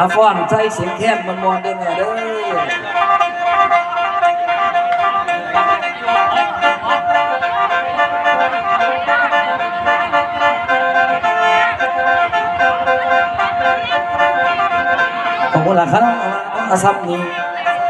อาฟอนใช้เสียงแคบมันมอนได้แม่เด้อขอบคุณล่ะครับอาซับนี้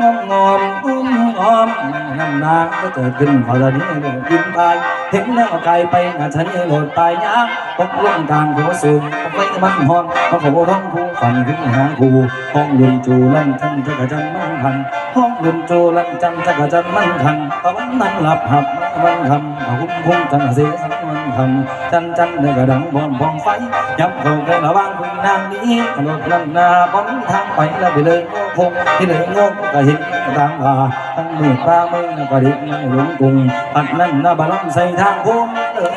นจุ่มไผ่ปลานังทั้งนี่ก็เห็นนกเป็นผูบอนนี่ก็มีนกหองอมอุ้มงอมน้ำนาก็เกิดขึ้นพอตอนนี้เรื่องกินตายเห็นแล้วไกลไปงานฉันเองโหลดตายยากตกลงกลางหัวสูงปกไว้มันหอนมาขอท้องผู้ฝันขึ้นหาครูห้องลุนจูลั่นทันจักรจันมันพันห้องลุนจูลั่นจันจักรจันมันพันตะวันนั้นหลับหับมันคำหุ่มพุ่งจันเสียสังมันคำจันจันเนื้อกระดังบอมบองไฟยับเข้าใกล้ระว่างคุยนางนี้กระโดดลำนาบอนทางไปแล้วไปเลย โง่คงที่เหลยโง่ก็เห็นต่ามว่าทั้งมือปลามือก็ดิ้นหลงกุงปัดนั้นน่ะบาลำใส่ทางโค้ง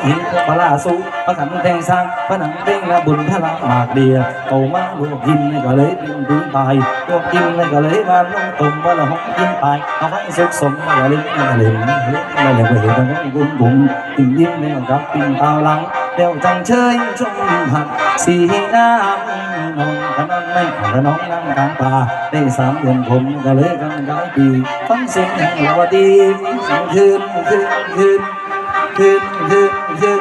เห็นปลาสูพระขันแทงสร้างพระหนังเด้งละบุญพระลามากเดียเก่ามาลูกกินก็เลยกินปีตายลูกกินก็เลยมาลงตุ่มว่าละหกกินตายเอาไว้สุขสมมาลิ้นมาเล่นมาเล่นมาเห็นทั้งบุญบุญติ่งยิ้มในกับปิ่งเตาหลัง เดี๋ยวจังเชยชมหักสีน้ำนองขนนอนไม่ขนองน้ำกลางป่าได้สามเดือนผมก็เลยกันกายปีฟังเสียงแห่งลาวดีเสียงคืนคืนคืนคืนคืนคืน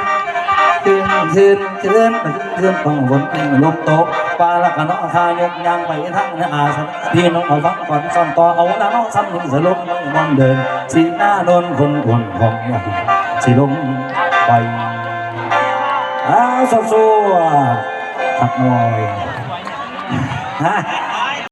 คืนคืนคืนไปคืนของบนในลมโตกปลาละกันน้องทายกยางไปทางนาอาสนพี่น้องเอาฟังก่อนซ่อนต่อเอาหน้าน้องซ้ำหนึ่งสลบมองเดินสีหน้าโดนคนทวนของใหญ่สีลงไป อ้าวสู้